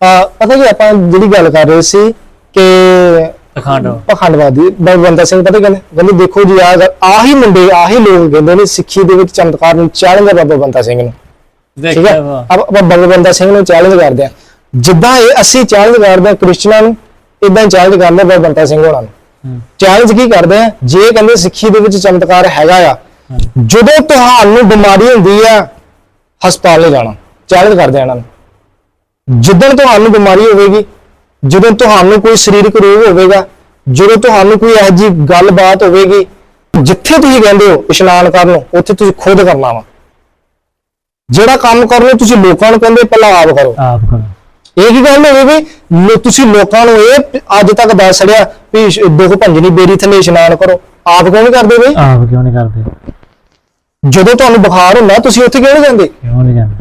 ਪਤਾ ਕੀ ਆਪਾਂ ਜਿਹੜੀ ਗੱਲ ਕਰ ਰਹੇ ਸੀ ਕਿ ਅਖੰਡ ਪਖੰਡਵਾਦੀ ਬੰਦਾ ਸਿੰਘ ਪਤਾ ਕਹਿੰਦੇ? ਕਹਿੰਦੇ ਦੇਖੋ ਜੀ ਆ ਆਹੀ ਮੁੰਡੇ ਆਹੀ ਲੋਕ ਕਹਿੰਦੇ ਨੇ ਸਿੱਖੀ ਦੇ ਵਿੱਚ ਚਮਤਕਾਰ ਨੂੰ ਚੈਲੰਜ ਬਾਬਾ ਬੰਦਾ ਸਿੰਘ ਨੂੰ। ਠੀਕ ਹੈ ਆਪਾਂ ਬਾਬਾ ਬੰਦਾ ਸਿੰਘ ਨੂੰ ਚੈਲੰਜ ਕਰਦੇ ਆ। ਜਿੱਦਾਂ ਇਹ ਅਸੀਂ ਚੈਲੰਜ ਕਰਦੇ ਆ ਕ੍ਰਿਸਚਨਾਂ ਨੂੰ ਇਦਾਂ ਹੀ ਚੈਲੰਜ ਕਰਦੇ ਆ ਬਾਬਾ ਬੰਦਾ ਸਿੰਘ ਹੋਣਾ ਨੂੰ। ਚੈਲੰਜ ਕੀ ਕਰਦੇ ਆ? ਜੇ ਕਹਿੰਦੇ ਸਿੱਖੀ ਦੇ ਵਿੱਚ ਚਮਤਕਾਰ ਹੈਗਾ ਆ ਜਦੋਂ ਤੁਹਾਨੂੰ ਬਿਮਾਰੀ ਹੁੰਦੀ ਆ ਹਸਪਤਾਲ ਨਹੀਂ ਜਾਣਾ। ਚੈਲੰਜ ਕਰਦੇ ਆ ਇਹਨਾਂ ਨੂੰ। ਜਿੱਦਣ ਤੁਹਾਨੂੰ ਬਿਮਾਰੀ ਹੋਵੇਗੀ ਜਦੋਂ ਤੁਹਾਨੂੰ ਕੋਈ ਸਰੀਰਕ ਰੋਗ ਹੋਵੇਗਾ ਜਦੋਂ ਤੁਹਾਨੂੰ ਕੋਈ ਇਹੋ ਜਿਹੀ ਗੱਲਬਾਤ ਹੋਵੇਗੀ ਜਿੱਥੇ ਤੁਸੀਂ ਕਹਿੰਦੇ ਹੋ ਇਸ਼ਨਾਨ ਕਰਨ ਨੂੰ ਉੱਥੇ ਤੁਸੀਂ ਖੁਦ ਕਰਨਾ ਵਾ। ਜਿਹੜਾ ਕੰਮ ਕਰਨਾ ਤੁਸੀਂ ਲੋਕਾਂ ਨੂੰ ਕਹਿੰਦੇ ਪਹਿਲਾਂ ਆਪ ਕਰੋ। ਆਪ ਕਰੋ। ਇਹ ਕੀ ਗੱਲ ਹੋਵੇ ਵੀ ਤੁਸੀਂ ਲੋਕਾਂ ਨੂੰ ਇਹ ਅੱਜ ਤੱਕ ਦੱਸ ਛੜਿਆ ਵੀ ਦੁੱਖ ਭੰਜਨੀ ਬੇਰੀ ਥੱਲੇ ਇਸ਼ਨਾਨ ਕਰੋ। ਆਪ ਕਿਉਂ ਨਹੀਂ ਕਰਦੇ ਬਈ? ਆਪ ਕਿਉਂ ਨਹੀਂ ਕਰਦੇ? ਜਦੋਂ ਤੁਹਾਨੂੰ ਬੁਖਾਰ ਹੁੰਦਾ ਤੁਸੀਂ ਉੱਥੇ ਕਿਉਂ ਨਹੀਂ ਜਾਂਦੇ? ਕਿਉਂ ਨਹੀਂ ਜਾਂਦੇ?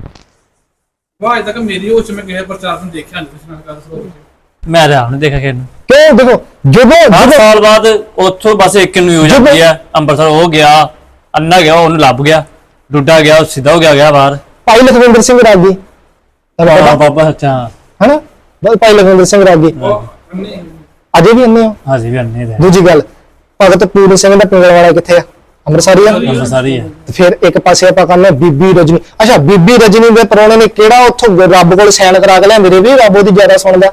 ਵਾਹ ਅਜੇ ਤੱਕ ਮੇਰੀ ਹੋਸ਼ ਮੈਂ ਕਿਸੇ ਪ੍ਰਚਾਰ ਨੂੰ ਦੇਖਿਆ ਨਹੀਂ ਕਿਸ ਨਾਲ ਕਰ ਸਕਦਾ ਮੈਂ ਤਾਂ ਆਪ ਨਹੀਂ ਦੇਖਿਆ ਕਿਹਨੂੰ ਕਿਉਂ? ਦੇਖੋ ਜਦੋਂ ਹਰ ਜਦੋਂ ਸਾਲ ਬਾਅਦ ਉੱਥੋਂ ਬਸ ਇੱਕ ਨੂੰ ਹੋ ਜਾਂਦੀ ਆ ਅੰਮ੍ਰਿਤਸਰ ਹੋ ਗਿਆ ਅੰਨਾ ਗਿਆ ਉਹਨੂੰ ਲੱਭ ਗਿਆ ਡੁੱਡਾ ਗਿਆ ਉਹ ਸਿੱਧਾ ਹੋ ਗਿਆ ਗਿਆ ਬਾਹਰ। ਭਾਈ ਲਖਵਿੰਦਰ ਸਿੰਘ ਰਾਗੀ ਤੁਹਾਨੂੰ ਬਾਬਾ ਪਤਾ ਬਾਬਾ ਅੱਛਾ। ਹਨਾ? ਭਾਈ- ਭਾਈ ਲਖਵਿੰਦਰ ਸਿੰਘ ਰਾਗੀ ਉਹ ਅੰਨੇ। ਅਜੇ ਵੀ ਅੰਨੇ ਹੋ? ਹਾਜੀ ਵੀ ਅੰਨੇ ਦੇ। ਦੂਜੀ ਗੱਲ ਭਗਤ ਪੂਰਨ ਸਿੰਘ ਦਾ ਪਿੰਗਲ ਵਾਲਾ ਕਿੱਥੇ ਆ? ਅੰਮ੍ਰਿਤਸਰੀ ਆ? ਅੰਮ੍ਰਿਤਸਰੀ ਹੈ ਤੇ ਫਿਰ ਇੱਕ ਪਾਸੇ ਆਪਾਂ ਕਰਨਾ ਬੀਬੀ ਰਜਨੀ। ਅੱਛਾ ਬੀਬੀ ਰਜਨੀ ਦੇ ਪਰੋਣੇ ਨੇ ਕਿਹੜਾ ਉੱਥੋਂ ਰੱਬ ਕੋਲ ਸੈਨ ਕਰਾ ਕੇ ਲਿਆਂਦੇ ਰੇ ਵੀ ਰੱਬ ਉਹਦੀ ਜ਼ਿਆਦਾ ਸੁਣਦਾ।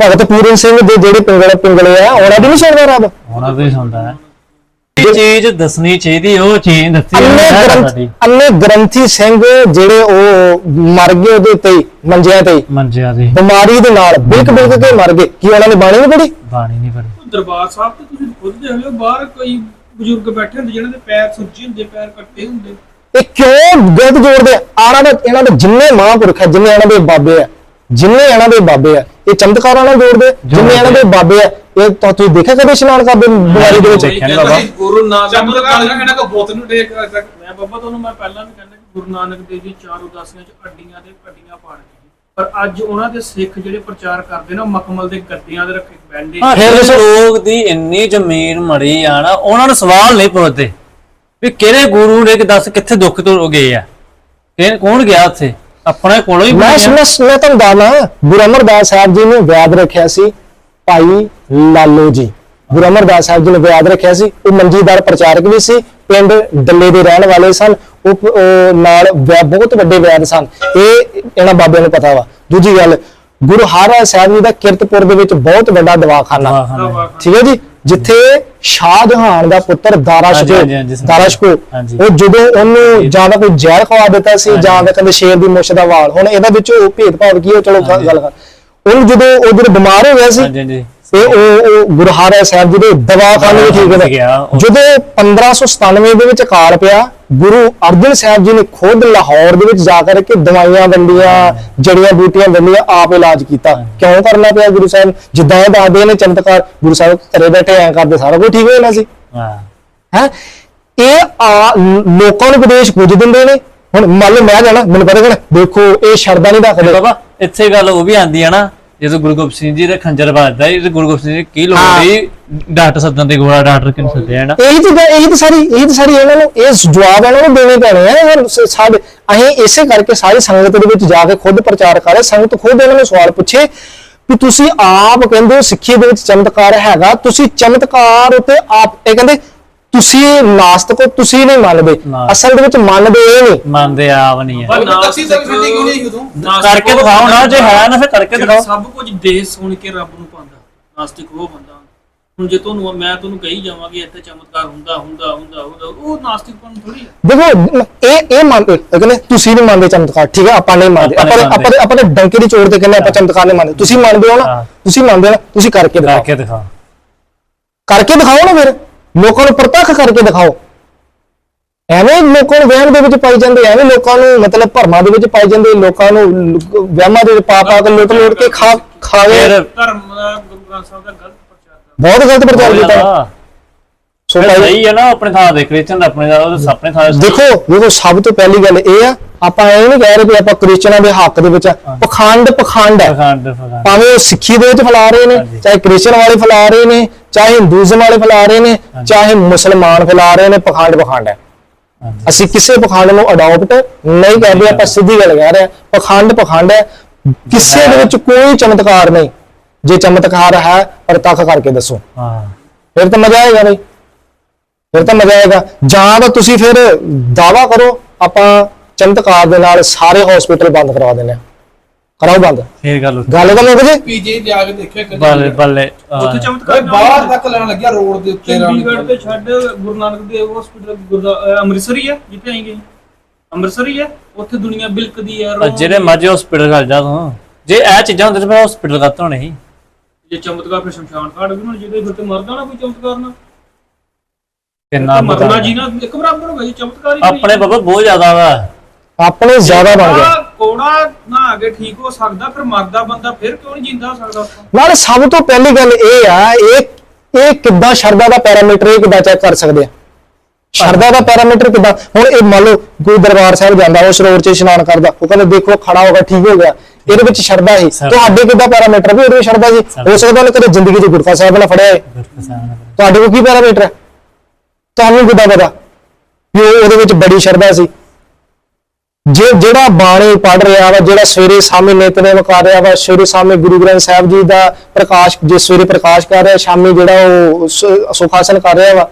ਭਗਤ ਪੂਰਨ ਸਿੰਘ ਦੇ ਜਿਹੜੇ ਪਿੰਗਲ ਪਿੰਗਲੇ ਆ ਉਹਨਾਂ ਦੀ ਨਹੀਂ ਸੁਣਦਾ ਰੱਬ? ਉਹਨਾਂ ਤੋਂ ਹੀ ਸੁਣਦਾ ਹੈ। ਇਹ ਚੀਜ਼ ਦੱਸਣੀ ਚਾਹੀਦੀ ਉਹ ਚੀਜ਼ ਦੱਸੀ ਅੰਨੇ ਗ੍ਰੰਥ ਅੰਨੇ ਗ੍ਰੰਥੀ ਸਿੰਘ ਜਿਹੜੇ ਉਹ ਮਰ ਗਏ ਉਹਦੇ ਹੀ, ਮੰਜਿਆਂ ਤੇ ਮੰਜਿਆ ਦੀ ਬਿਮਾਰੀ ਦੇ ਨਾਲ ਬਿਲਕ ਬਿਲਕ ਕੇ ਮਰ ਗਏ। ਕੀ ਉਹਨਾਂ ਨੇ ਬਾਣੀ ਨਹੀਂ ਪੜ੍ਹੀ? ਬਾਣੀ ਨਹੀਂ ਪੜੀ ਦਰਬਾਰ ਸਾਹਿਬ ਤੇ ਤੁਸੀਂ ਖੁਦ ਦੇਖ ਲਿਓ ਬਾਹਰ ਕੋਈ ਬਜ਼ੁਰਗ ਬੈਠੇ ਹੁੰਦੇ ਜਿਹਨਾਂ ਦੇ ਪੈਰ ਸੁੱਜੇ ਹੁੰਦੇ ਪੈਰ ਕੱਟੇ ਹੁੰਦੇ ਇਹ ਕਿਉਂ ਗਲਤ ਜੋੜਦੇ ਆ ਆਣਾ ਦੇ ਇਹਨਾਂ ਦੇ ਜਿੰਨੇ ਮਹਾਂਪੁਰਖ ਆ ਜਿੰਨੇ ਇਹਨਾਂ ਦੇ ਬਾਬੇ ਆ ਜਿੰਨੇ ਇਹਨਾਂ ਦੇ ਬਾਬੇ ਆ ਇਹ ਚਮਤਕਾਰਾਂ ਨਾਲ ਜੋੜਦੇ। ਜਿੰਨੇ ਇਹਨਾਂ ਦੇ ਬਾਬੇ ਆ ਇਹ ਤਾਂ ਤੁਸੀਂ ਦੇਖਿਆ ਕਦੇ ਇਸ਼ਨਾਨ ਕਰਦੇ ਬਿਮਾਰੀ ਦੇ ਵਿੱਚ ਦੇਖਿਆ ਨੀ ਬਾਬਾ। ਗੁਰੂ ਨਾਨਕ ਚਮਤਕਾਰ ਇਹਨਾਂ ਕੋ ਬੋਤ ਨੂੰ ਟੇਕ ਮੈਂ ਬਾਬਾ ਤੁਹਾਨੂੰ ਮੈਂ ਪਹਿਲਾਂ ਵੀ ਕਹਿੰਦਾ ਕਿ ਗੁਰੂ ਨਾਨਕ ਦੇਵ ਜੀ ਚਾਰ ਉਦਾਸੀਆਂ ਚ ਅੱਡੀਆਂ ਦੇ ਪੱਡੀਆਂ ਪਾੜ ਗਏ ਪਰ ਅੱਜ ਉਹਨਾਂ ਦੇ ਸਿੱਖ ਜਿਹੜੇ ਪ੍ਰਚਾਰ ਕਰਦੇ ਨੇ ਮਖਮਲ ਦੇ ਗੱਦਿਆਂ ਦੇ ਰੱਖੇ ਬੈੰਡੇ ਹਾਂ ਫਿਰ ਦੱਸੋ। ਲੋਕ ਦੀ ਇੰਨੀ ਜ਼ਮੀਨ ਮੜੀ ਆ ਨਾ ਉਹਨਾਂ ਨੂੰ ਸਵਾਲ ਨਹੀਂ ਪੁੱਛਦੇ ਵੀ ਕਿਹੜੇ ਗੁਰੂ ਨੇ ਕਿ ਦੱਸ ਕਿੱਥੇ ਦੁੱਖ ਤੋਂ ਗਏ ਆ ਕਿ ਕੌਣ ਗਿਆ ਉੱਥੇ ਆਪਣੇ ਕੋਲੋਂ ਹੀ ਮੈਂ। ਮੈਂ ਤੁਹਾਨੂੰ ਦੱਸਦਾ ਗੁਰੂ ਅਮਰਦਾਸ ਸਾਹਿਬ ਜੀ ਨੇ ਵਿਆਦ ਰੱਖਿਆ ਸੀ ਭਾਈ ਲਾਲੋ ਜੀ ਗੁਰੂ ਅਮਰਦਾਸ ਸਾਹਿਬ ਜੀ ਨੇ ਵਿਆਦ ਰੱਖਿਆ ਸੀ ਉਹ ਮੰਜੀਦਾਰ ਪ੍ਰਚਾਰਕ ਵੀ ਸੀ ਪਿੰਡ ਡੱਲੇ ਦੇ ਰਹਿਣ ਵਾਲੇ ਸਨ ਉਹ ਨਾਲ ਬਹੁਤ ਵੱਡੇ ਵਿਆਦ ਸਨ। ਇਹ ਇਹਨਾਂ ਬਾਬਿਆਂ ਨੂੰ ਪਤਾ ਵਾ। ਦੂਜੀ ਗੱਲ ਗੁਰੂ ਹਰਿ ਸਾਹਿਬ ਜੀ ਦਾ ਕਿਰਤਪੁਰ ਦੇ ਵਿੱਚ ਬਹੁਤ ਵੱਡਾ ਦਵਾਖਾਨਾ। ਠੀਕ ਹੈ ਜੀ? ਜਿੱਥੇ ਸ਼ਾਹਜਹਾਨ ਦਾ ਪੁੱਤਰ ਦਾਰਾ ਹਾਂਜੀ, ਸ਼ਿਕੋ ਹਾਂਜੀ, ਹਾਂਜੀ, ਸਮਝ। ਦਾਰਾ ਸ਼ਿਕੋ। ਹਾਂਜੀ। ਉਹ ਜਦੋਂ ਉਹਨੂੰ ਜਾਂ ਤਾਂ ਕੋਈ ਜ਼ਹਿਰ ਖਵਾ ਦਿੱਤਾ ਸੀ ਜਾਂ ਤਾਂ ਕਹਿੰਦੇ ਸ਼ੇਰ ਦੀ ਮੁੱਛ ਦਾ ਵਾਲ। ਹੁਣ ਇਹਦਾ ਵਿੱਚ ਉਹ ਭੇਦਭਾਵ ਕੀ ਹੈ? ਚਲੋ ਗੱਲ ਕਰ। ਉਹਨੂੰ ਜਦੋਂ ਉਹ ਜਦੋਂ ਬਿਮਾਰ ਹੋ ਗਿਆ ਸੀ ਤੇ ਉਹ ਉਹ ਗੁਰਹਾਰਾ ਸਾਹਿਬ ਜੀ ਦੇ ਦਵਾਖਾਨੇ ਵਿੱਚ ਠੀਕ ਗਿਆ, ਹੈ ਜਦੋਂ 1597 ਦੇ ਵਿੱਚ ਅਕਾਲ ਪਿਆ ਗੁਰੂ ਅਰਜਨ ਸਾਹਿਬ ਜੀ ਨੇ ਖੁਦ ਲਾਹੌਰ ਦੇ ਵਿੱਚ ਜਾ ਕਰਕੇ ਦਵਾਈਆਂ ਵੰਡੀਆਂ ਜੜੀਆਂ ਬੂਟੀਆਂ ਵੰਡੀਆਂ ਆਪ ਇਲਾਜ ਕੀਤਾ। ਕਿਉਂ ਕਰਨਾ ਪਿਆ ਗੁਰੂ ਸਾਹਿਬ? ਜਿੱਦਾਂ ਇਹ ਦੱਸਦੇ ਨੇ ਚਮਤਕਾਰ ਗੁਰੂ ਸਾਹਿਬ ਘਰੇ ਬੈਠੇ ਐਂ ਕਰਦੇ ਸਾਰਾ ਕੁਝ ਠੀਕ ਹੋ ਜਾਣਾ ਸੀ। ਹਾਂ। ਹੈ? ਇਹ ਲੋਕਾਂ ਨੂੰ ਵਿਦੇਸ਼ ਪੁੱਜ ਦਿੰਦੇ ਨੇ। ਹੁਣ ਮੰਨ ਲਓ ਮੈਂ ਜਾਣਾ ਮੈਨੂੰ ਪਤਾ ਕਿ ਦੇਖੋ ਇਹ ਸ਼ਰਦਾ ਨਹੀਂ ਰੱਖਦੇ। ਬਾਬਾ ਇੱਥੇ ਗੱਲ ਉਹ ਵੀ ਆਂਦੀ ਆ ਨਾ ਜਦੋਂ ਗੁਰੂ ਗੋਬਿੰਦ ਸਿੰਘ ਜੀ ਦਾ ਖੰਜਰ ਵੱਜਦਾ ਇਹ ਗੁਰੂ ਗੋਬਿੰਦ ਸਿੰਘ ਜੀ ਕੀ ਲੋੜ ਹਾਂ। ਸੀ ਡਾਕਟਰ ਸੱਦਣ ਦੇ ਗੋਲਾ ਡਾਕਟਰ ਕਿਉਂ ਸੱਦਿਆ ਨਾ? ਇਹੀ ਤਾਂ ਇਹੀ ਤਾਂ ਸਾਰੀ ਇਹੀ ਤਾਂ ਸਾਰੀ ਇਹਨਾਂ ਨੂੰ ਇਹ ਜਵਾਬ ਇਹਨਾਂ ਨੂੰ ਦੇਣੇ ਪੈਣੇ ਆ ਸ- ਸਾਡੇ ਅਸੀਂ ਇਸੇ ਕਰਕੇ ਸਾਰੀ ਸੰਗਤ ਦੇ ਵਿੱਚ ਜਾ ਕੇ ਖੁਦ ਪ੍ਰਚਾਰ ਕਰੇ ਸੰਗਤ ਖੁਦ ਇਹਨਾਂ ਨੂੰ ਸਵਾਲ ਪੁੱਛੇ ਕਿ ਤੁਸੀਂ ਆਪ ਕਹਿੰਦੇ ਹੋ ਸਿੱਖੀ ਦੇ ਵਿੱਚ ਚਮਤਕਾਰ ਹੈਗਾ ਤੁਸੀਂ ਚਮਤਕਾਰ ਉਤੇ ਆਪ ਇਹ ਕਹਿੰਦੇ ਤੁਸੀਂ ਨਾਸਤਕ ਹੋ ਤੁਸੀਂ ਨਹੀਂ ਮੰਨਦੇ। ਅਸਲ ਦੇ ਵਿੱਚ ਮੰਨਦੇ ਇਹ ਨਹੀਂ। ਮੰਨਦੇ ਆਪ ਨਹੀਂ ਤੱਕ ਕਿਉਂ ਉਦੋਂ? ਕਰਕੇ ਦਿਖਾਓ ਨਾ ਜੇ ਹੈ ਨਾ ਫਿਰ ਕਰਕੇ ਜਿਹੜਾ ਦਿਖਾਓ। ਸਭ ਕੁਝ ਦੇਖ ਸੁਣ ਕੇ ਰੱਬ ਨੂੰ ਪਾਉਂਦਾ ਨਾਸਤਿਕ ਉਹ ਬੰਦਾ। ਹੁਣ ਜੇ ਤੁਹਾਨੂੰ ਮੈਂ ਤੁਹਾਨੂੰ ਕਹੀ ਜਾਵਾਂਗੀ ਇੱਥੇ ਚਮਤਕਾਰ ਹੁੰਦਾ ਹੁੰਦਾ ਹੁੰਦਾ ਹੁੰਦਾ ਉਹ ਨਾਸਤਿਕਪਨ ਥੋੜੀ ਹੈ। ਦੇਖੋ ਇਹ ਇਹ ਮੰਨਦੇ ਇਹ ਕਹਿੰਦੇ ਤੁਸੀਂ ਨਹੀਂ ਮੰਨਦੇ ਚਮਤਕਾਰ ਠੀਕ ਹੈ ਆਪਾਂ ਨਹੀਂ ਮੰਨਦੇ। ਆਪਾਂ ਆਪਾਂ ਨਹੀਂ ਆਪਾਂ ਆਪਾਂ ਤਾਂ ਡੰਕੇ ਦੀ ਚੋੜ ਤੇ ਕਹਿੰਦੇ ਆਪਾਂ ਚਮਤਕਾਰ ਨਹੀਂ ਮੰਨਦੇ। ਤੁਸੀਂ ਮੰਨਦੇ ਹੋ ਨਾ ਹਾਂ। ਤੁਸੀਂ ਮੰਨਦੇ ਹੋ ਨਾ ਤੁਸੀਂ ਕਰਕੇ ਦਿਖਾਓ। ਕਰਕੇ ਦਿਖਾਓ। ਕਰਕੇ ਦਿਖਾਓ ਨਾ ਫਿਰ। ਲੋਕਾਂ ਨੂੰ ਪ੍ਰਤੱਖ ਕਰਕੇ ਦਿਖਾਓ। ਐਵੇਂ ਲੋਕਾਂ ਨੂੰ ਵਹਿਮ ਦੇ ਵਿੱਚ ਪਾਈ ਜਾਂਦੇ ਐਵੇਂ ਲੋਕਾਂ ਨੂੰ ਮਤਲਬ ਭਰਮਾਂ ਦੇ ਵਿੱਚ ਪਾਈ ਜਾਂਦੇ ਲੋਕਾਂ ਨੂੰ ਵਹਿਮਾਂ ਦੇ ਵਿੱਚ ਪਾ ਪਾ ਕੇ ਲੁੱਟ ਲੁੱਟ ਕੇ ਖਾ ਖਾ ਗਏ ਫਿਰ ਧਰਮ ਦਾ ਗੁਰੂ ਗ੍ਰੰਥ ਸਾਹਿਬ ਦਾ ਗਲਤ ਪ੍ਰਚਾਰ ਬਹੁਤ ਗਲਤ ਪ੍ਰਚਾਰ ਕੀਤਾ। ਹਾਂ। ਸੋ ਸਹੀ ਹੈ ਨਾ ਆਪਣੇ ਥਾਂ ਦੇ ਕ੍ਰਿਸਚਨ ਆਪਣੇ ਦਾ ਉਹਦੇ ਆਪਣੇ ਥਾਂ ਦੇ ਦੇਖੋ ਦੇਖੋ ਸਭ ਤੋਂ ਪਹਿਲੀ ਗੱਲ ਇਹ ਆ ਆਪਾਂ ਇਹ ਨਹੀਂ ਕਹਿ ਰਹੇ ਕਿ ਆਪਾਂ ਕ੍ਰਿਸਚਨਾਂ ਦੇ ਹੱਕ ਦੇ ਵਿੱਚ। ਪਖੰਡ ਪਖੰਡ ਹੈ। ਪਖੰਡ ਪਖੰਡ। ਭਾਵੇਂ ਉਹ ਸਿੱਖੀ ਦੇ ਵਿੱਚ ਫੈਲਾ ਰਹੇ ਨੇ। ਚਾਹੇ ਕ੍ਰਿਸਚਨ ਵਾਲੇ ਫੈਲਾ ਰਹੇ ਨੇ ਚਾਹੇ ਹਿੰਦੂਜ਼ਮ ਵਾਲੇ ਫੈਲਾ ਰਹੇ ਨੇ ਚਾਹੇ ਮੁਸਲਮਾਨ ਫੈਲਾ ਰਹੇ ਨੇ ਪਖੰਡ ਪਖੰਡ ਹੈ। ਅਸੀਂ ਕਿਸੇ ਪਖੰਡ ਨੂੰ ਅਡਾਪਟ ਨਹੀਂ ਕਰਦੇ ਆਪਾਂ ਸਿੱਧੀ ਗੱਲ ਕਹਿ ਰਹੇ ਹਾਂ ਪਖੰਡ ਪਖੰਡ ਹੈ। ਕਿਸੇ ਦੇ ਵਿੱਚ ਕੋਈ ਚਮਤਕਾਰ ਨਹੀਂ। ਜੇ ਚਮਤਕਾਰ ਹੈ ਪ੍ਰਤੱਖ ਕਰਕੇ ਦੱਸੋ। ਹਾਂ। ਫਿਰ ਤਾਂ ਮਜ਼ਾ ਆਏਗਾ ਬਈ। ਫਿਰ ਤਾਂ ਮਜ਼ਾ ਆਏਗਾ। ਜਾਂ ਤਾਂ ਤੁਸੀਂ ਫਿਰ ਦਾਵਾ ਕਰੋ ਆਪਾਂ ਚਮਤਕਾਰ ਦੇ ਨਾਲ ਸਾਰੇ ਹਸਪੀਟਲ ਬੰਦ ਕਰਵਾ ਦਿੰਦੇ ਆ ਕਰਾਓ ਬੰਦ। ਫੇਰ ਗੱਲ ਉੱਥੇ। ਗੱਲ ਤਾਂ ਮੁੱਕ ਜੇ ਪੀਜੀ ਜਾ ਕੇ ਦੇਖਿਆ ਕਦੇ ਬੱਲੇ ਬੱਲੇ ਉੱਥੇ ਹਾਂ। ਚਮਤਕਾਰ ਨਾ ਬਾਹਰ। ਤੱਕ ਲੈਣ ਲੱਗਿਆ ਰੋਡ ਦੇ ਉੱਤੇ ਚੰਡੀਗੜ੍ਹ ਤੇ ਛੱਡ ਗੁਰੂ ਨਾਨਕ ਦੇਵ ਹਸਪੀਟਲ ਅੰਮ੍ਰਿਤਸਰ ਹੀ ਹੈ ਜਿੱਥੇ ਆਈ ਗਈ ਅੰਮ੍ਰਿਤਸਰ ਹੀ ਹੈ ਉੱਥੇ ਦੁਨੀਆ ਬਿਲਕਦੀ ਰੋਣ ਜਿਹੜੇ ਮਰਜ਼ੀ ਹਸਪੀਟਲ ਚੱਲ ਜਾ ਤੂੰ। ਜੇ ਇਹ ਚੀਜ਼ਾਂ ਹੁੰਦੀਆਂ ਤੇ ਫਿਰ ਹਸਪੀਟਲ ਕਰਤਾ ਹੋਣੇ ਸੀ ਜੇ ਚਮਤਕਾਰ ਫਿਰ ਸ਼ਮਸ਼ਾਨ ਘਾਟ ਵੀ ਹੁਣ ਜਿਹਦੇ ਫਿਰ ਤੇ ਮਰਦਾ ਨਾ ਕੋਈ ਚਮਤਕਾਰ ਨਾਲ। ਕਿੰਨਾ ਮਰਨਾ ਜੀ ਨਾਲ ਇੱਕ ਬਰਾਬਰ ਹੋ ਗਿਆ ਜੀ ਚਮਤਕਾਰ ਹੀ ਆਪਣੇ ਬਾਬਾ ਬਹੁਤ ਜ਼ਿਆਦਾ ਵਾ। ਆਪਣੇ ਜ਼ਿਆਦਾ ਬਣ ਗਏ ਕੋੜਾ- ਨਾ ਅੱਗੇ ਠੀਕ ਹੋ ਸਕਦਾ ਫਿਰ ਮਰਦਾ ਬੰਦਾ ਫਿਰ ਕਿਉਂ ਨਹੀਂ ਜਿੰਦਾ ਹੋ ਸਕਦਾ ਉੱਥੋਂ? ਨਾਲੇ ਸਭ ਤੋਂ ਪਹਿਲੀ ਗੱਲ ਇਹ ਆ ਇਹ ਇਹ ਕਿੱਦਾਂ ਸ਼ਰਦਾ ਦਾ ਪੈਰਾਮੀਟਰ ਇਹ ਕਿੱਦਾਂ ਚੈੱਕ ਕਰ ਸਕਦੇ ਆ? ਸ਼ਰਦਾ ਦਾ ਪੈਰਾਮੀਟਰ ਕਿੱਦਾਂ? ਹੁਣ ਇਹ ਮੰਨ ਲਓ ਕੋਈ ਦਰਬਾਰ ਸਾਹਿਬ ਜਾਂਦਾ ਉਹ ਸਰੋਵਰ 'ਚ ਇਸ਼ਨਾਨ ਕਰਦਾ ਉਹ ਕਹਿੰਦਾ ਦੇਖੋ ਖੜਾ ਹੋ ਗਿਆ ਠੀਕ ਹੋ ਗਿਆ। ਇਹਦੇ ਵਿੱਚ ਸ਼ਰਦਾ ਹੀ। ਸ਼ਰਧਾ। ਤੁਹਾਡੇ ਕਿੱਦਾਂ ਪੈਰਾਮੀਟਰ ਵੀ ਉਹਦੇ ਵਿੱਚ ਸ਼ਰਦਾ ਜੀ। ਹੋ ਸਕਦਾ ਉਹਨੇ ਕਦੇ ਜ਼ਿੰਦਗੀ 'ਚ ਗੁਰਕਾ ਸਾਹਿਬ ਨਾਲ ਫੜਿਆ ਹੈ। ਤੁਹਾਡੇ ਕੋਲ ਕੀ ਪੈਰਾਮੀਟਰ ਹੈ ਤੁਹਾਨੂੰ ਕਿੱਦਾਂ ਪਤਾ? ਵੀ ਉਹ ਉਹਦੇ ਵਿੱਚ ਬੜੀ ਸ਼ਰਧਾ ਸੀ। ਜੇ ਜਿਹੜਾ ਬਾਣੀ ਪੜ ਰਿਹਾ ਵਾ ਜਿਹੜਾ ਸਵੇਰੇ ਸ਼ਾਮੀ ਨਿਤਨੇਮ ਕਰ ਰਿਹਾ ਵਾ ਸਵੇਰੇ ਸ਼ਾਮੀ ਗੁਰੂ ਗ੍ਰੰਥ ਸਾਹਿਬ ਜੀ ਦਾ ਪ੍ਰਕਾਸ਼ ਜੇ ਸਵੇਰੇ ਪ੍ਰਕਾਸ਼ ਕਰ ਰਿਹਾ ਸ਼ਾਮੀ ਜਿਹੜਾ ਉਹ ਸੁਖਾਸਨ ਕਰ ਰਿਹਾ ਵਾ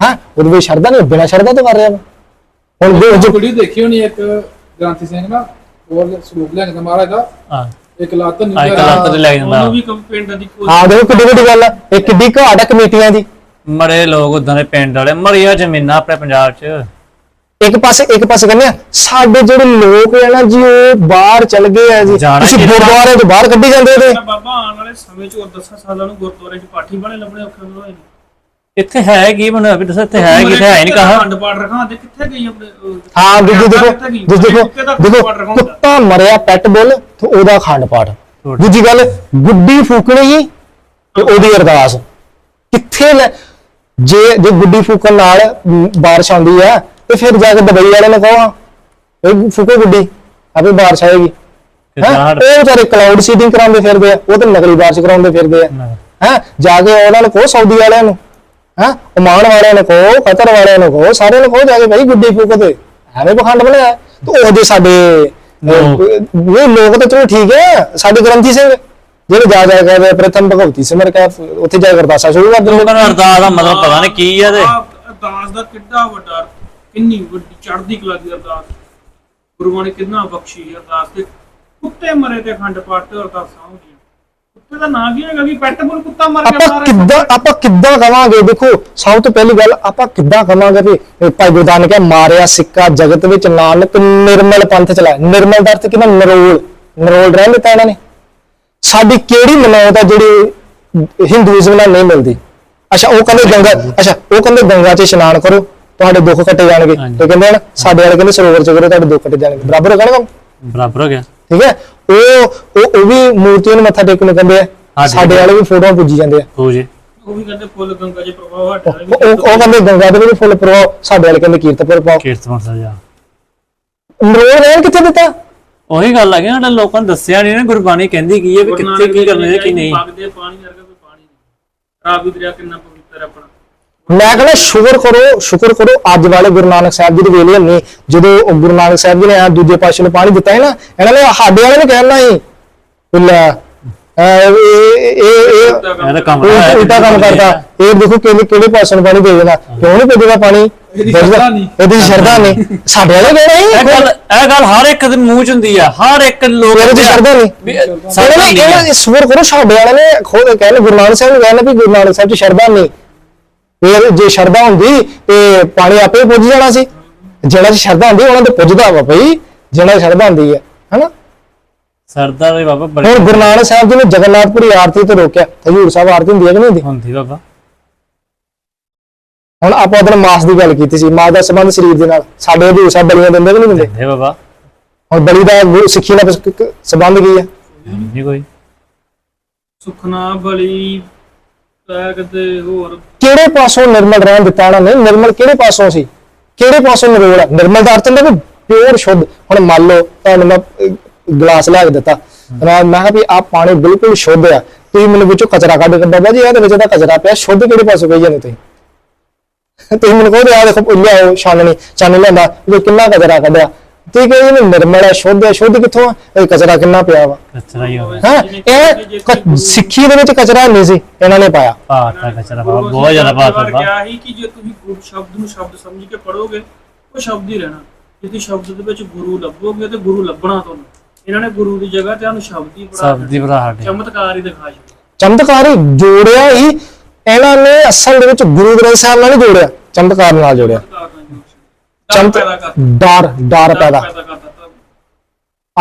ਹਾਂ? ਉਹਦੇ ਵਿੱਚ ਸ਼ਰਧਾ ਨਹੀਂ ਬਿਨਾਂ ਸ਼ਰਧਾ ਤੋਂ ਕਰ ਰਿਹਾ ਵਾ। ਹੁਣ ਜੋ- ਜੋ ਵੀਡੀਓ ਦੇਖੀ ਹੋਣੀ ਇੱਕ ਗ੍ਰਾਂਥੀ ਸਿੰਘ ਨਾ ਉਹ ਸਰੂਪ ਲੈਣ ਦਾ ਮਹਾਰਾਜ ਦਾ। ਹਾਂ। ਇੱਕ ਲੱਤ ਨਹੀਂ ਤੇ ਲੈ ਜਾਂਦਾ। ਉਹਨੂੰ ਵੀ ਪਿੰਡ ਦੀ ਕੋਈ ਹਾਂ ਦੇਖੋ ਕਿੱਡੀ ਵੱਡੀ ਗੱਲ ਆ। ਇਹ ਕਿੱਡੀ ਘਾਟ ਆ ਕਮੇਟੀਆਂ ਦੀ। ਮਰੇ ਲੋਕ ਉਦਾਂ ਦੇ ਪਿੰਡ ਵਾਲੇ ਮਰੀਆਂ ਜ਼ਮੀਨਾਂ ਆਪਣੇ ਪੰਜਾਬ 'ਚ। ਇੱਕ ਪਾਸੇ ਇੱਕ ਪਾਸੇ ਕਹਿੰਦੇ ਆ ਸਾਡੇ ਜਿਹੜੇ ਲੋਕ ਆ ਨਾ ਜੀ ਉਹ ਬਾਹਰ ਚਲ ਗਏ ਆ ਜੀ ਜਾਣਾ ਤੁਸੀਂ? ਗੁਰਦੁਆਰੇ ਤੋਂ ਬਾਹਰ ਕੱਢੀ ਜਾਂਦੇ ਉਹਦੇ ਕਹਿੰਦਾ ਬਾਬਾ ਆਉਣ ਵਾਲੇ ਸਮੇਂ 'ਚ ਹੋਰ 10 ਸਾਲਾਂ ਨੂੰ ਗੁਰਦੁਆਰੇ 'ਚ ਪਾਠੀ ਬਣੇ ਲੱਭਣੇ ਔਖੇ ਹੋਏ ਨੇ ਇੱਥੇ ਹੈ ਕੀ ਮੈਨੂੰ ਅਭੀ ਦੱਸੋ ਇੱਥੇ ਹੈ ਕੀ ਇੱਥੇ ਹੈ ਨਹੀਂ ਕਹਾ ਖੰਡ ਪਾਠ ਰਖਾਉਂਦੇ ਕਿੱਥੇ ਗਈ ਆਪਣੇ ਹਾਂ ਦੇਖੋ ਕਿੱਥੇ ਗਈ? ਦੂਜੀ ਦੇਖੋ ਦਾ ਦੇਖੋ ਪਾਠ ਰਖਾਉਂਦਾ? ਕੁੱਤਾ ਮਰਿਆ ਪੈਟ ਬੁੱਲ ਤੇ ਉਹਦਾ ਖੰਡ ਪਾਠ। ਦੂਜੀ ਗੱਲ ਗੁੱਡੀ ਫੂਕਣੀ ਹੀ ਤੇ ਉਹਦੀ ਅਰਦਾਸ ਕਿੱਥੇ ਲੈ ਜੇ ਜੇ ਗੁੱਡੀ ਫੂਕਣ ਨਾਲ ਮ, ਬਾਰਿਸ਼ ਆਉਂਦੀ ਆ ਤੇ ਫਿਰ ਜਾ ਕੇ ਦੁਬਈ ਵਾਲੇ ਨੇ ਕਹੋ ਹਾਂ, ਇਹ ਫੂਕੋ ਗੁੱਡੀ ਆਪੇ ਬਾਰਿਸ਼ ਆਏਗੀ। ਹੈਂ? ਉਹ ਵਿਚਾਰੇ ਕਲਾਉਡ ਸੀਡਿੰਗ ਕਰਾਉਂਦੇ ਫਿਰਦੇ ਆ ਉਹ ਤੇ ਨਕਲੀ ਬਾਰਿਸ਼ ਕਰਾਉਂਦੇ ਫਿਰਦੇ ਆ। ਹੈ? ਜਾ ਕੇ ਉਹਨਾਂ ਨੂੰ ਕਹੋ ਸਾਊਦੀ ਵਾਲਿਆਂ ਨੂੰ। ਹੈ? ਓਮਾਨ ਵਾਲਿਆਂ ਨੂੰ ਕਹੋ ਕਤਰ ਵਾਲਿਆਂ ਨੂੰ ਕਹੋ ਸਾਰਿਆਂ ਨੂੰ ਕਹੋ ਜਾ ਕੇ ਭਾਈ ਗੁੱਡੀ ਫੂਕੋ ਤੇ ਐਵੇਂ ਪਖੰਡ ਬਣਿਆ। ਤੇ ਉਹਦੇ ਸਾਡੇ ਲੋਕ। ਇਹ ਲੋਕ ਤਾਂ ਚਲੋ ਠੀਕ ਹੈ ਸਾਡੇ ਗ੍ਰੰਥੀ ਸਿੰਘ ਜਿਹੜੇ ਜਾ ਜਾ ਕੇ ਪ੍ਰਥਮ ਭਗਵਤੀ ਸਿਮਰ ਕੇ ਉੱਥੇ ਜਾ ਕੇ ਅਰਦਾਸਾਂ ਸ਼ੁਰੂ ਕਰ ਦਿੰਦੇ ਲੋਕਾਂ ਨੂੰ ਅਰਦਾਸ ਦਾ ਮਤਲਬ ਪਤਾ ਨਹੀਂ ਕੀ ਆ ਤੇ। ਆਹ ਅਰਦਾਸ ਦਾ ਕਿੱਡਾ ਵੱਡਾ ਕਿੰਨੀ ਵੱਡੀ ਚੜ੍ਹਦੀ ਕਲਾ ਦੀ ਅਰਦਾਸ। ਗੁਰੂਆਂ ਨੇ ਕਿੰਨਾ ਬਖਸ਼ੀ ਹੈ ਅਰਦਾਸ ਤੇ ਕੁੱਤੇ ਮਰੇ ਤੇ ਖੰਡ ਪਾਠ ਤੇ ਅਰਦਾਸਾਂ ਹੋ ਗਈਆਂ ਕੁੱਤੇ ਦਾ ਨਾਂ ਕੀ ਹੈਗਾ ਕਿ ਕੁੱਤਾ ਮਰ ਗਿਆ ਆਪਾਂ ਕਿੱਦਾਂ ਆਪਾਂ ਕਿੱਦਾਂ ਕਵਾਂਗੇ? ਦੇਖੋ ਸਭ ਤੋਂ ਪਹਿਲੀ ਗੱਲ ਆਪਾਂ ਕਿੱਦਾਂ ਕਵਾਂਗੇ ਵੀ ਭਾਈ ਗੁਰਦਾਨ ਕਿਹਾ ਮਾਰਿਆ ਸਿੱਕਾ ਜਗਤ ਵਿੱਚ ਨਾਨਕ ਨਿਰਮਲ ਪੰਥ ਚਲਾਇਆ ਨਿਰਮਲ ਦਾ ਅਰਥ ਕਿਹਦਾ? ਨਰੋਲ। ਨਰੋਲ ਰਹਿਣ ਦਿੱਤਾ ਇਹਨਾਂ ਨੇ। ਸਾਡੀ ਕਿਹੜੀ ਮਨੌਤ ਆ ਜਿਹੜੀ ਹਿੰਦੂਇਜ਼ਮ ਨਾਲ ਨਹੀਂ ਮਿਲਦੀ? ਅੱਛਾ ਉਹ ਕਹਿੰਦੇ ਗੰਗਾ ਅੱਛਾ ਉਹ ਕਹਿੰਦੇ ਗੰਗਾ 'ਚ ਇਸ਼ਨਾਨ ਕਰੋ। ਤੁਹਾਡੇ ਦੁੱਖ ਕੱਟੇ ਜਾਣਗੇ। ਤੇ ਕਹਿੰਦੇ ਹਨ ਸਾਡੇ ਵਾਲੇ ਕਹਿੰਦੇ ਸਰੋਵਰ 'ਚ ਕਰੋ ਤੁਹਾਡੇ ਦੁੱਖ ਕੱਟੇ ਜਾਣਗੇ। ਬਰਾਬਰ ਹੋ ਗਿਆ ਨਾ ਕੰਮ? ਬਰਾਬਰ ਹੋ ਗਿਆ। ਠੀਕ ਹੈ? ਉਹ ਉਹ ਉਹ ਵੀ ਮੂਰਤੀਆਂ ਨੂੰ ਮੱਥਾ ਟੇਕਣ ਨੂੰ ਕਹਿੰਦੇ ਆ। ਸਾਡੇ ਵਾਲੇ ਵੀ ਫੋਟੋਆਂ ਪੂਜੀ ਜਾਂਦੇ ਆ। ਹੋ ਜੇ। ਉਹ ਵੀ ਕਹਿੰਦੇ ਫੁੱਲ ਗੰਗਾ ਜੀ ਪ੍ਰਭਾਵ ਹਟਾ ਉਹ ਉਹ ਉਹ ਕਹਿੰਦੇ ਗੰਗਾ ਦੇ ਵੀ ਫੁੱਲ ਪ੍ਰਵਾਹ ਸਾਡੇ ਵਾਲੇ ਕਹਿੰਦੇ ਕੀਰਤਪੁਰ ਪਾਓ। ਕੀਰਤਨ ਸਜਾ ਨਰੋਲ ਰਹਿਣ ਕਿੱਥੇ ਦਿੱਤਾ? ਉਹੀ ਗੱਲ ਆ ਕਿ ਸਾਡਾ ਲੋਕਾਂ ਨੂੰ ਦੱਸਿਆ ਨਹੀਂ ਨਾ ਗੁਰਬਾਣੀ ਕਹਿੰਦੀ ਕੀ ਹੈ ਵੀ ਕਿੱਥੇ ਕੀ ਕਰਨਾ ਹੈ ਕੀ ਨਹੀਂ। ਵਗਦੇ ਪਾਣੀ ਵਰਗਾ ਕੋਈ ਪਾਣੀ ਨਹੀਂ। ਰਾਵੀ ਦਰਿਆ ਕਿੰਨਾ ਪਵਿੱਤਰ ਆਪਣਾ। ਮੈਂ ਕਹਿੰਦਾ ਸ਼ੁਕਰ ਕਰੋ ਸ਼ੁਕਰ ਕਰੋ ਅੱਜ ਵਾਲੇ ਗੁਰੂ ਨਾਨਕ ਸਾਹਿਬ ਜੀ ਦੇ ਵੇਲੇ ਨਹੀਂ। ਜਦੋਂ ਉਹ ਗੁਰੂ ਨਾਨਕ ਸਾਹਿਬ ਜੀ ਨੇ ਆ ਦੂਜੇ ਪਾਸੇ ਨੂੰ ਪਾਣੀ ਦਿੱਤਾ ਹੈ ਨਾ ਇਹਨਾਂ ਨੇ ਸਾਡੇ ਵਾਲੇ ਨੂੰ ਕਹਿਣਾ ਸੀ ਲੈ ਇਹ ਇਹ ਇਹ ਕੰਮ ਇਹ ਉਲਟਾ ਕੰਮ ਕਰਦਾ। ਇਹ ਦੇਖੋ ਕਿਹੜੇ ਕਿਹੜੇ ਪਾਸੇ ਨੂੰ ਪਾਣੀ ਦੇ ਦੇਣਾ। ਕਿਉਂ ਨਹੀਂ ਭੇਜੇਗਾ ਪਾਣੀ? ਇਹਦੀ ਸ਼ਰਧਾ ਨਹੀਂ। ਸਾਡੇ ਵਾਲੇ ਕਹਿਣਾ ਇਹ ਗੱਲ ਇਹ ਗੱਲ ਹਰ ਇੱਕ ਦੇ ਮੂੰਹ ਚ ਹੁੰਦੀ ਆ। ਹਰ ਇੱਕ ਲੋਕ ਦੀ ਸ਼ਰਧਾ ਨਹੀਂ। ਸਾਡੇ ਨੇ। ਇਹ ਸਵਰ ਕਰੋ ਸਾਡੇ ਵਾਲੇ ਨੇ ਖੁਦ ਕਹਿੰਦੇ ਗੁਰੂ ਨਾਨਕ ਸਾਹਿਬ ਨੇ ਕਹਿੰਦੇ ਵੀ ਗੁਰੂ ਨਾਨਕ ਸਾਹਿਬ ਚ ਸ਼ਰਧਾ ਨਹੀਂ। ਇਹ ਜੇ ਸ਼ਰਧਾ ਹੁੰਦੀ ਤੇ ਪਾਣੀ ਆਪੇ ਪੁੱਜ ਜਾਣਾ ਸੀ। ਜਿਹੜਾ ਸ਼ਰਧਾ ਹੁੰਦੀ ਉਹਨਾਂ ਦੇ ਪੁੱਜਦਾ ਵਾ ਭਈ ਜਿਹੜਾ ਸ਼ਰਧਾ ਹੁੰਦੀ ਹੈ ਹਨਾ? ਸਰਦਾ ਦੇ ਬਾਬਾ ਬੜੀ ਹੁਣ ਗੁਰੂ ਨਾਨਕ ਸਾਹਿਬ ਜੀ ਨੇ ਜਗਨਨਾਥਪੁਰੀ ਆਰਤੀ ਤੋਂ ਰੋਕਿਆ। ਹਜੂਰ ਸਾਹਿਬ ਆਰਤੀ ਹੁੰਦੀ ਹੈ ਕਿ ਨਹੀਂ ਹੁੰਦੀ? ਹੁੰਦੀ ਬਾਬਾ। ਹੁਣ ਆਪਾਂ ਉਹਦੇ ਮਾਸ ਦੀ ਗੱਲ ਕੀਤੀ ਸੀ। ਮਾਸ ਦਾ ਸੰਬੰਧ ਸਰੀਰ ਦੇ ਨਾਲ। ਸਾਡੇ ਹਜੂਰ ਸਾਹਿਬ ਬਲੀਆਂ ਦਿੰਦੇ ਕਿ ਨਹੀਂ ਦਿੰਦੇ? ਦੇ ਬਾਬਾ। ਹੁਣ ਬਲੀ ਦਾ ਗੁਰੂ- ਸਿੱਖੀ ਨਾਲ ਸੰਬੰਧ ਕੀ ਹੈ ਨਹੀਂ ਕੋਈ। ਸੁਖਨਾ ਬਲੀ ਤਾਂ ਕਿਤੇ ਹੋਰ ਕਿਹੜੇ ਪਾਸੋਂ ਨਿਰਮਲ ਰਹਿਣ ਦਿੱਤਾ ਉਹਨਾਂ ਨੇ? ਨਿਰਮਲ ਕਿਹੜੇ ਪਾਸੋਂ ਸੀ? ਕਿਹੜੇ ਪਾਸੋਂ ਨਿਰੋਲ ਹੈ ਨਿਰਮਲ ਦਾ ਅਰਥ ਹੁੰਦਾ ਕਿ ਪਿਓਰ ਸ਼ੁੱਧ। ਹੁਣ ਮੰਨ ਲਓ ਤੁਹਾਨੂੰ ਮੈਂ ਅਹ, ਗਲਾਸ ਲਿਆ ਕੇ ਦਿੱਤਾ। ਮੈਂ ਮੈਂ ਕਿਹਾ ਵੀ ਆਹ ਪਾਣੀ ਬਿਲਕੁਲ ਸ਼ੁੱਧ ਆ। ਤੁਸੀਂ ਮੈਨੂੰ ਵਿੱਚੋਂ ਕਚਰਾ ਕੱਢ ਕੇ ਬਾਬਾ ਜੀ ਇਹਦੇ ਵਿੱਚ ਤਾਂ ਕਚਰਾ ਪਿਆ। ਸ਼ੁੱਧ ਕਿਹੜੇ ਪਾਸੋਂ ਕਹੀ ਜਾਂਦੇ ਤੁਸੀਂ? ਤੁਸੀਂ ਮੈਨੂੰ ਕਹੋ ਆ ਦੇਖੋ ਲਿਆਓ ਛਾਨਣੀ। ਛਾਨਣੀ ਲਿਆਂਦਾ। ਵੀ ਕਿੰਨਾ ਕਚਰਾ ਕੱਢਿਆ? ਤੇ ਕਿ ਇਹ ਨਿਰਮਲ ਹੈ ਸ਼ੁੱਧ ਹੈ ਸ਼ੁੱਧ ਕਿੱਥੋਂ ਆ? ਇਹ ਕਚਰਾ ਕਿੰਨਾ ਪਿਆ ਵਾ? ਕਚਰਾ ਹੀ ਹੋਵੇ ਹਾਂ? ਇਹ ਕ- ਸਿੱਖੀ ਦੇ ਵਿੱਚ ਕਚਰਾ ਨਹੀਂ ਸੀ ਇਹਨਾਂ ਨੇ ਪਾਇਆ। ਪਾਤਾ ਕਚਰਾ ਬਾਬਾ ਬਹੁਤ ਜ਼ਿਆਦਾ ਪਾਤਾ ਬਾਬਾ ਕਿਹਾ ਕਿ ਜੇ ਤੁਸੀਂ ਗੁਰੂ ਸ਼ਬਦ ਨੂੰ ਸ਼ਬਦ ਸਮਝ ਕੇ ਪੜੋਗੇ ਉਹ ਸ਼ਬਦ ਹੀ ਰਹਿਣਾ। ਜੇ ਤੁਸੀਂ ਸ਼ਬਦ ਦੇ ਵਿੱਚ ਗੁਰੂ ਲੱਭੋਗੇ ਤੇ ਗੁਰੂ ਲੱਭਣਾ ਤੁਹਾਨੂੰ। ਇਹਨਾਂ ਨੇ ਗੁਰੂ ਦੀ ਜਗ੍ਹਾ ਤੇ ਤੁਹਾਨੂੰ ਸ਼ਬਦ ਹੀ ਪੜਾ ਸਭ ਦੀ ਭਰਾ ਸਾਡੇ ਚਮਤਕਾਰ ਹੀ ਦਿਖਾ ਛੱਡਿਆ ਚਮਤਕਾਰ ਹੀ ਜੋੜਿਆ ਹੀ ਇਹਨਾਂ ਨੇ ਅਸਲ ਦੇ ਵਿੱਚ ਗੁਰੂ ਗ੍ਰੰਥ ਸਾਹਿਬ ਨਾਲ ਜੋੜਿਆ ਚਮਤਕਾਰ ਨਾਲ ਜੋੜਿਆ। ਕਰ ਡਰ ਡਰ ਪੈਦਾ।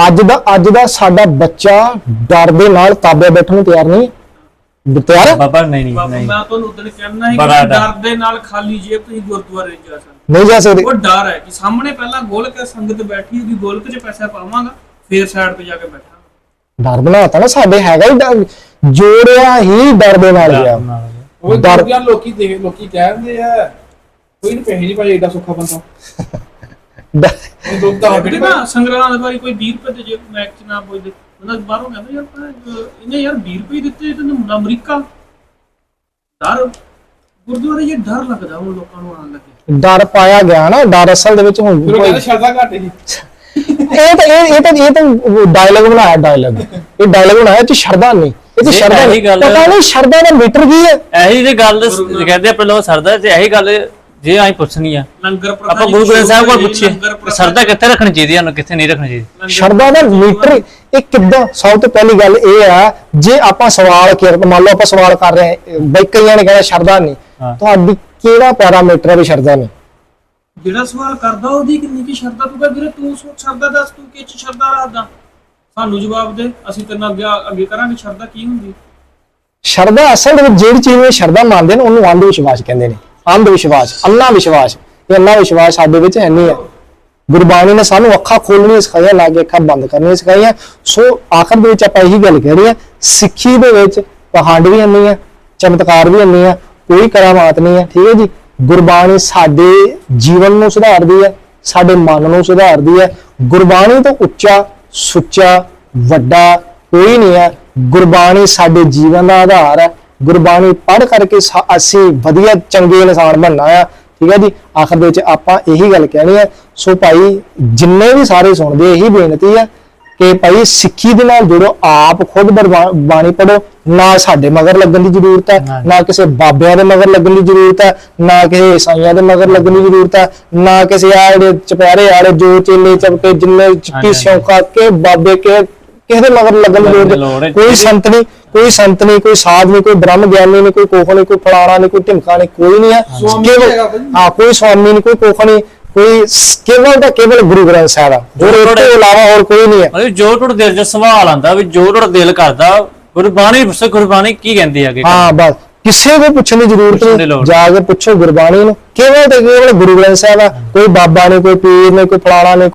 ਅੱਜ ਦਾ ਅੱਜ ਦਾ ਸਾਡਾ ਬੱਚਾ ਡਰ ਦੇ ਨਾਲ ਤਾਬੇ ਬੈਠਣ ਨੂੰ ਤਿਆਰ ਨਹੀਂ। ਹੈ। ਤਿਆਰ ਹੈ? ਬਾਬਾ ਨਹੀਂ ਨਹੀਂ ਬਾਬਾ ਨਹੀਂ। ਮੈਂ ਤੁਹਾਨੂੰ ਉਦੋਂ ਕਹਿਣਾ ਸੀ ਬੜਾ ਕਿ ਡਰ। ਦੇ ਨਾਲ ਖਾਲੀ ਜੇਬ ਤੁਸੀਂ ਗੁਰਦੁਆਰੇ ਨਹੀਂ ਜਾ ਸਕਦੇ। ਨਹੀਂ ਜਾ ਸਕਦੇ। ਉਹ ਡਰ ਹੈ ਕਿ ਸਾਹਮਣੇ ਪਹਿਲਾਂ ਗੋਲਕ ਸੰਗਤ ਬੈਠੀ ਉਹਦੀ ਗੋਲਕ 'ਚ ਪੈਸਾ ਪਾਵਾਂਗਾ ਫੇਰ ਸਾਈਡ ਤੇ ਜਾ ਕੇ ਬੈਠਾਂਗਾ। ਡਰ ਬਣਾਤਾ ਨਾ ਸਾਡੇ ਹੈਗਾ ਹੀ ਡਰ। ਜੋੜਿਆ ਹੀ ਡਰ ਦੇ ਨਾਲ ਗਿਆ। ਉਹ ਡਰ- ਲੋਕੀ ਦੇਖ ਲੋਕੀ ਕਹਿੰਦੇ ਆ ਕੋਈ ਨਹੀਂ ਪੈਸੇ ਨਹੀਂ ਭਾਈ ਏਡਾ ਸੁੱਖਾ ਬੰਦਾ। ਇਹ ਦੁੱਧ ਦਾ ਹੱਕ ਨਹੀਂ ਨਾ ਸੰਗਰਾਮ ਦੇ ਵਾਰੀ ਕੋਈ 20 ਰੁਪਏ ਤੇ ਜੇ ਮੈਚ ਚ ਨਾ ਪੁੱਛਦੇ ਉਹਨਾਂ ਬਾਹਰੋਂ ਕਹਿੰਦਾ ਯਾਰ ਭੈਣ ਇਹਨੇ ਯਾਰ 20 ਰੁਪਏ ਦਿੱਤੇ ਤੈਨੂੰ ਅਮਰੀਕਾ। ਡਰ। ਗੁਰਦੁਆਰੇ ਇਹ ਡਰ ਲੱਗਦਾ ਹੁਣ ਲੋਕਾਂ ਨੂੰ ਆਉਣ ਲੱਗੇ। ਡਰ ਪਾਇਆ ਗਿਆ ਨਾ ਡਰ ਅਸਲ ਦੇ ਵਿੱਚ ਹੁਣ ਫਿਰ ਉਹ ਕੋਈ ਕਹਿੰਦੇ ਸ਼ਰਦਾ ਘੱਟ ਹੀ ਇਹ ਤਾਂ ਇਹ ਇਹ ਤਾਂ ਇਹ ਤਾਂ ਡਾਇਲੌਗ ਬਣਾਇਆ ਡਾਇਲੌਗ ਇਹ ਡਾਇਲੌਗ ਬਣਾਇਆ ਚ ਸ਼ਰਧਾ ਨਹੀਂ ਇਹ ਚ ਇਹ ਸ਼ਰਧਾ ਇਹੀ ਨਹੀਂ ਗੱਲ- ਪਤਾ ਨਹੀਂ ਸ਼ਰਧਾ ਦਾ ਮੀਟਰ ਕੀ ਹੈ। ਇਹੀ ਤੇ ਗੱਲ ਕਹਿੰਦੇ ਆਪਣੇ ਲੋਕ ਸਰਦਾ ਤੇ ਇਹੀ ਗੱਲ ਜੇ ਆਈ ਪੁੱਛਣੀ ਆ। ਲੰਗਰ ਪ੍ਰਥਾ ਆਪਾਂ ਗੁਰੂ ਗ੍ਰੰਥ ਸਾਹਿਬ ਕੋਲ ਪੁੱਛੀਏ ਸਰਦਾ ਕਿੱਥੇ ਰੱਖਣੀ ਚਾਹੀਦੀ ਹੈ ਕਿੱਥੇ ਨਹੀਂ ਰੱਖਣੀ ਚਾਹੀਦੀ? ਸ਼ਰਧਾ ਦਾ ਮੀਟਰ ਇਹ ਕਿੱਦਾਂ? ਸਭ ਤੋਂ ਪਹਿਲੀ ਗੱਲ ਇਹ ਆ ਜੇ ਆਪਾਂ ਸਵਾਲ ਕਰ ਮੰਨ ਲਓ ਆਪਾਂ ਸਵਾਲ ਕਰ ਰਹੇ ਹਾਂ ਬਈ ਕਈਆਂ ਨੇ ਕਹਿਣਾ ਸ਼ਰਧਾ ਨਹੀਂ। ਤੁਹਾਡੀ ਕਿਹੜਾ ਪੈਰਾਮੀਟਰ ਹੈ ਵੀ ਸ਼ਰਧਾ ਨਹੀਂ ਜਿਹੜਾ ਸਵਾਲ ਕਰਦਾ ਉਹਦੀ ਕਿੰਨੀ ਕੀ ਸ਼ਰਧਾ ਤੂੰ ਕਹ ਵੀਰੇ ਤੂੰ ਸੋਚ ਸ਼ਰਧਾ ਦੱਸ ਤੂੰ ਕਿਹ ਚ ਸ਼ਰਧਾ ਰੱਖਦਾ? ਸਾਨੂੰ ਜਵਾਬ ਦੇ ਅਸੀਂ ਤੇਰੇ ਨਾਲ ਅੱਗੇ ਅੱਗੇ ਕਰਾਂਗੇ ਸ਼ਰਧਾ ਕੀ ਹੁੰਦੀ? ਸ਼ਰਧਾ ਅਸਲ ਵਿੱਚ ਜਿਹੜੀ ਚੀਜ਼ ਨੂੰ ਸ਼ਰਧਾ ਮੰਨਦੇ ਨੇ ਉਹਨੂੰ ਅੰਧ ਵਿਸ਼ਵਾਸ ਕਹਿੰਦੇ ਨੇ। ਅੰਧ ਵਿਸ਼ਵਾਸ, ਅੰਨਾ ਵਿਸ਼ਵਾਸ, ਇਹ ਅੰਨਾ ਵਿਸ਼ਵਾਸ ਸਾਡੇ ਵਿੱਚ ਹੈ ਨਹੀਂ ਹੈ। ਗੁਰਬਾਣੀ ਨੇ ਸਾਨੂੰ ਅੱਖਾਂ ਖੋਲਣੀਆਂ ਸਿਖਾਈਆਂ ਲਾ ਕੇ ਅੱਖਾਂ ਬੰਦ ਕਰਨੀਆਂ ਸਿਖਾਈਆਂ। ਸੋ ਆਖਰ ਦੇ ਵਿੱਚ ਆਪਾਂ ਇਹੀ ਗੱਲ ਕਹਿ ਰਹੇ ਹਾਂ, ਸਿੱਖੀ ਦੇ ਵਿੱਚ ਪਹਾੜ ਵੀ ਨਹੀਂ ਹੈ, ਚਮਤਕਾਰ ਵੀ ਨਹੀਂ ਹੈ, ਕੋਈ ਕਰਾਮਾਤ ਨਹੀਂ ਹੈ, ਠੀਕ ਹੈ ਜੀ? ਗੁਰਬਾਣੀ ਸਾਡੇ ਜੀਵਨ ਨੂੰ ਸੁਧਾਰਦੀ ਹੈ, ਸਾਡੇ ਮਨ ਨੂੰ ਸੁਧਾਰਦੀ ਹੈ। ਗੁਰਬਾਣੀ ਤੋਂ ਉੱਚਾ, ਸੁੱਚਾ, ਵੱਡਾ ਕੋਈ ਨਹੀਂ ਹੈ। ਗੁਰਬਾਣੀ ਸਾਡੇ ਜੀਵਨ ਦਾ ਆਧਾਰ ਹੈ। ਗੁਰਬਾਣੀ ਪੜ੍ਹ ਕਰਕੇ ਅਸੀਂ ਵਧੀਆ ਚੰਗੇ ਇਨਸਾਨ ਬਣਨਾ ਆ ਠੀਕ ਹੈ ਜੀ ਆਖਰ ਦੇ ਵਿੱਚ ਆਪਾਂ ਇਹੀ ਗੱਲ ਕਹਿਣੀ ਹੈ ਸੋ ਭਾਈ ਜਿੰਨੇ ਵੀ ਸਾਰੇ ਸੁਣਦੇ ਇਹੀ ਬੇਨਤੀ ਹੈ ਕਿ ਭਾਈ ਸਿੱਖੀ ਦੇ ਨਾਲ ਜੁੜੋ ਆਪ ਖੁਦ ਬਾਣੀ ਪੜੋ ਨਾ ਸਾਡੇ ਮਗਰ ਲੱਗਣ ਦੀ ਜ਼ਰੂਰਤ ਹੈ ਨਾ। ਕਿਸੇ ਬਾਬਿਆਂ ਦੇ ਮਗਰ ਲੱਗਣ ਦੀ ਜ਼ਰੂਰਤ ਹੈ ਨਾ ਕਿਸੇ ਈਸਾਈਆਂ ਦੇ ਮਗਰ ਲੱਗਣ ਦੀ ਜ਼ਰੂਰਤ ਹੈ ਨਾ ਕਿਸੇ ਆ ਜਿਹੜੇ ਚਪਿਆਰੇ ਵਾਲੇ ਜੋ ਚੇਲੇ ਚਪਕੇ ਜਿੰਨੇ ਚਿੱਟੀ। ਸਿਉਂਕਾ ਕੇ ਬਾਬੇ ਕੇ ਕਿਸੇ ਦੇ ਮਗਰ ਲੱਗਣ ਦੀ ਦੀ ਲੋੜ ਜ਼ਰੂਰਤ ਹੈ। ਹੈ। ਕੋਈ ਸੰਤ ਨਹੀਂ ਕੋਈ ਸੰਤ ਨਹੀਂ ਕੋਈ ਸਾਧ ਨਹੀਂ ਕੋਈ ਬ੍ਰਹਮ ਗਿਆਨੀ ਨਹੀਂ ਕੋਈ ਕੋਖ ਨਹੀਂ ਕੋਈ ਫਲਾਣਾ ਨਹੀਂ ਕੋਈ ਢਿਮਕਾ ਨਹੀਂ ਕੋਈ ਨਹੀਂ ਹੈ ਸਵਾਮੀ ਕੇਵਲ- ਹੈਗਾ ਭਾਈ। ਹਾਂ ਕੋਈ ਸਵਾਮੀ ਨਹੀਂ ਕੋਈ ਕੋਖ ਨਹੀਂ ਕੋਈ ਸ- ਕੇਵਲ ਤਾਂ ਕੇਵਲ ਗੁਰੂ ਗ੍ਰੰਥ ਸਾਹਿਬ ਆ ਹੋਰ ਇਸ ਤੋਂ ਇਲਾਵਾ ਹੋਰ ਕੋਈ ਨਹੀਂ ਹੈ ਮਤਲਬ ਜੋ ਤੁਹਾਡੇ ਦਿਲ 'ਚ ਸਵਾਲ ਆਂਦਾ ਵੀ ਜੋ ਤੁਹਾਡਾ ਦਿਲ ਕਰਦਾ ਗੁਰਬਾਣੀ ਪੁੱਛੋ ਗੁਰਬਾਣੀ ਕੀ ਕਹਿੰਦੀ ਹੈਗੇ ਹਾਂ ਬਸ ਕਿਸੇ ਨੂੰ ਪੁੱਛਣ ਦੀ ਜ਼ਰੂਰਤ ਪੁੱਛਣ ਦੀ ਨਹੀਂ ਲੋੜ ਜਾ ਕੇ ਪੁੱਛੋ ਗੁਰਬਾਣੀ ਨੂੰ ਕੇਵਲ ਤੇ ਕੇਵਲ ਗੁਰੂ ਗ੍ਰੰਥ ਸਾਹਿਬ ਆ ਕੋਈ ਬਾਬਾ ਨਹੀਂ ਕੋਈ ਪੀਰ ਨਹੀਂ ਕੋਈ ਫਲਾਣਾ ਨਹੀਂ